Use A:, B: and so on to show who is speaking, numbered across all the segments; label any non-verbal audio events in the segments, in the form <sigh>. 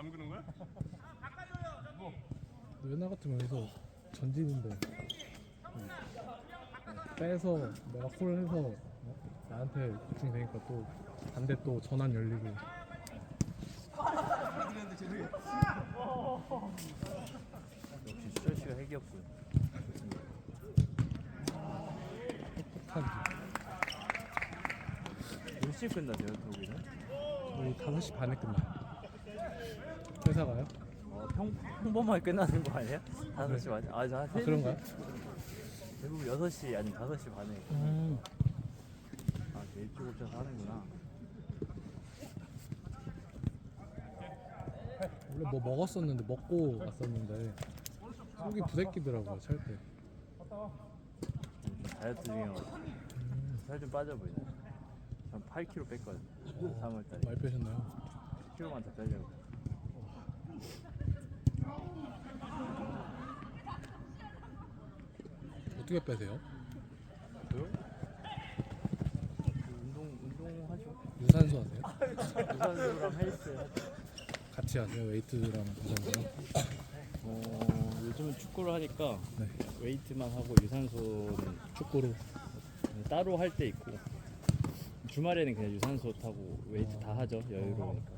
A: 잠그는 거야?
B: 옛날 같으면 여기서 전진인데 빼서 내가 콜 해서 어? 나한테 집중되니까 또 반대 또 전환 열리고
C: 역시 슈터씨가 핵이었군.
B: 폭탄
C: 몇 시에 끝나세요, 거기는?
B: 우리 5시 반에 끝나 회사 가요?
C: 어, 평, 평범하게 끝나는 거 아니야? 5시 반? 아, 저 한
B: 아 그런가요?
C: 대부분 6시 아니 5시 반에.
B: 음.
C: 아, 이렇게 일찍 오셔서 하는구나.
B: 원래 뭐 먹었었는데 먹고 왔었는데 속이 부대끼더라고요 찰때
C: 다이어트 중이어가지고 살좀 빠져 보이네. 전 8kg 뺐거든. 3월달에.
B: 많이 빼셨나요?
C: 10kg만 더 빼려고.
B: 어떻게 빼세요?
C: 그 운동 운동 하죠.
B: 유산소 하세요?
C: 유산소랑 헬스 하죠.
B: 같이 하세요? 웨이트랑 유산소랑?
C: 어, 요즘은 축구를 하니까
B: 네
C: 웨이트만 하고 유산소는
B: 축구로
C: 따로 할 때 있고 주말에는 그냥 유산소 타고 웨이트 다 하죠 여유로우니까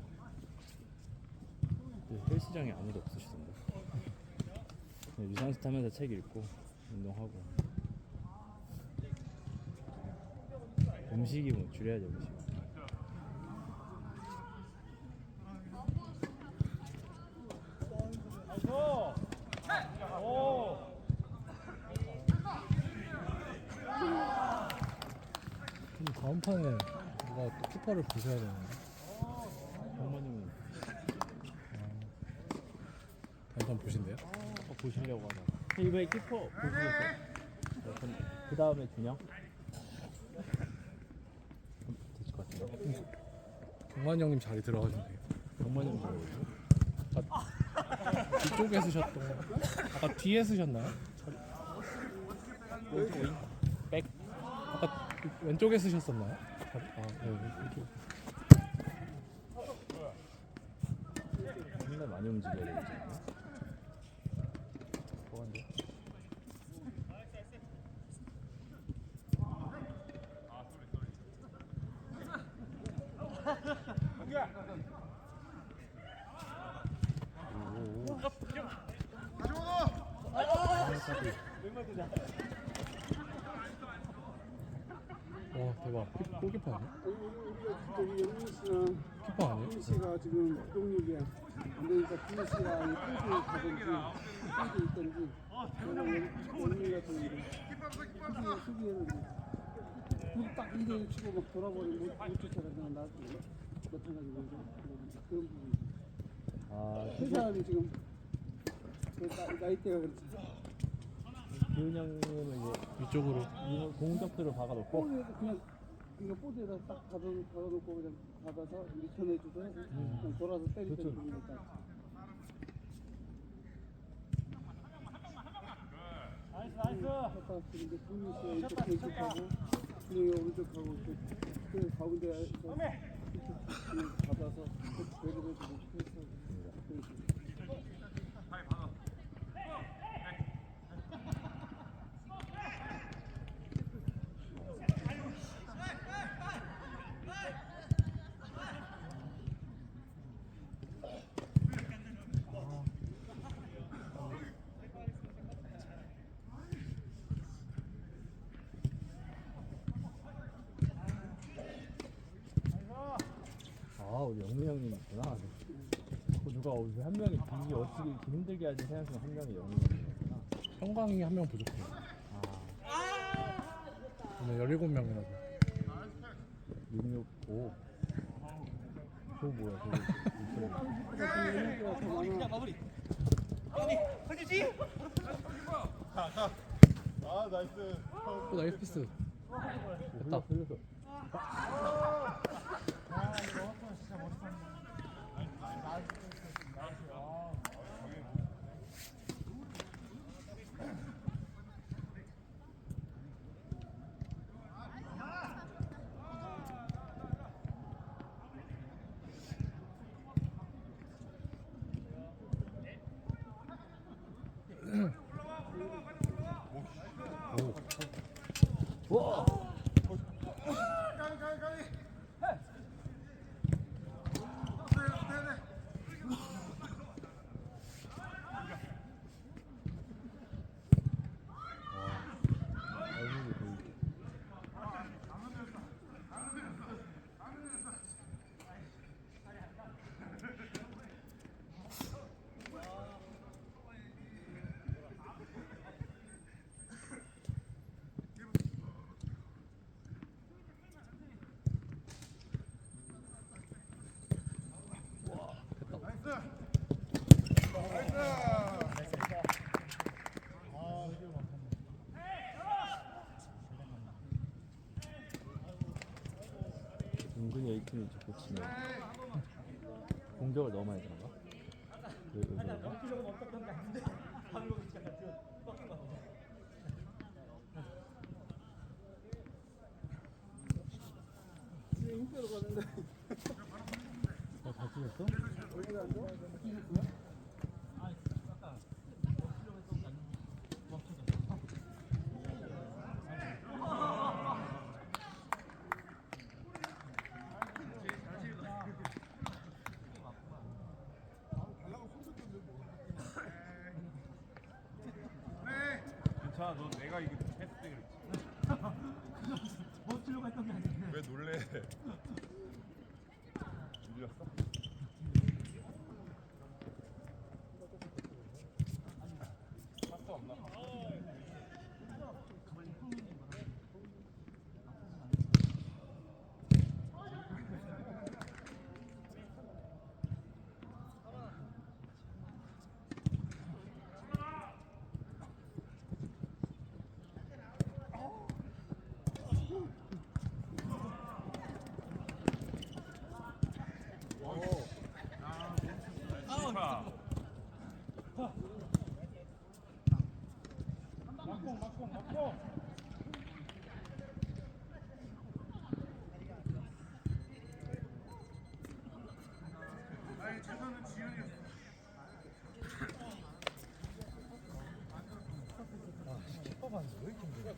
C: 근데 헬스장에 아무도 없으시던데 그냥 유산소 타면서 책 읽고 운동하고 음식이 뭐 줄여야죠 음식
B: 그럼 다음 판에 누가 또 키퍼를 보셔야 되는데
C: 형모님은
B: 다음 판 보신대요?
C: 어, 보시려고 하나 이번에 키퍼 보시겠어요? 그 다음에 준영? 되실 것 같은데
B: 경환 형님 자리 들어가시면 돼요
C: 형모님 뭐예요?
B: 아까 뒤쪽에 쓰셨던 아까 뒤에 쓰셨나요?
C: 오른쪽 윙? 백?
B: 아까 그 왼쪽에 쓰셨었나요? 자리? 아, 네, 왼쪽.
C: 정말 많이 움직여야 않나? 뭐한데?
B: 와 대박. 키- 골키퍼 아니야?
D: 저기 영민 씨랑
B: 키퍼 아니에요?
D: 민 씨가 지금 부동력이 안 되니까 민 씨가 이 핑크 가든지 핑크 있든지. 영민 같은 경우 수비 수비에 는딱 2대1 치고 막 돌아버리면 못, 못 쫓아가잖아 나 마찬가지로 그런 부분
C: 아,
D: 회사는 지금 그 나- 나이대가 그렇지.
C: 기훈 형님은 이제
B: 위쪽으로
C: 이거 공격수를 박아놓고?
D: 그냥 이거 보드에다 딱 받아, 받아놓고 그냥 받아서 리턴해주고 그냥 돌아서 때릴 때
C: 그렇죠.
D: 이제 씨 왼쪽 왼쪽하고. 준영이 오른쪽하고 이렇게 그 가운데에서 이렇게 그냥 받아서 배를 해주고
C: 누가 어디서 한 명이 비기 어찌기 힘들게 하지 생각하면 한 명이 영웅이 되니까
B: 형광이 한 명 부족해.
C: 아.
B: 오늘 17명이라고.
C: 665. 저거 뭐야, 저거.
D: 이거. 아 나이스.
B: 오, 나이스 피스.
C: 됐다. 아, 흘렸어, 흘렸어. 오. 놓치면 공격을 들어가. 왜, 왜 그런가?
D: 지금 힘 빼러 가는데
C: 어, 잘 찢었어?
D: 어디 갔어?
A: 괜찮 아너 내가 이거 했을 때 그랬지 <laughs> 왜 놀래 밀렸어? 파스 없나? 아, 막공 막공 막공 아니 최선은 지훈이었어
B: 아, 키퍼만 왜 이렇게 힘들어?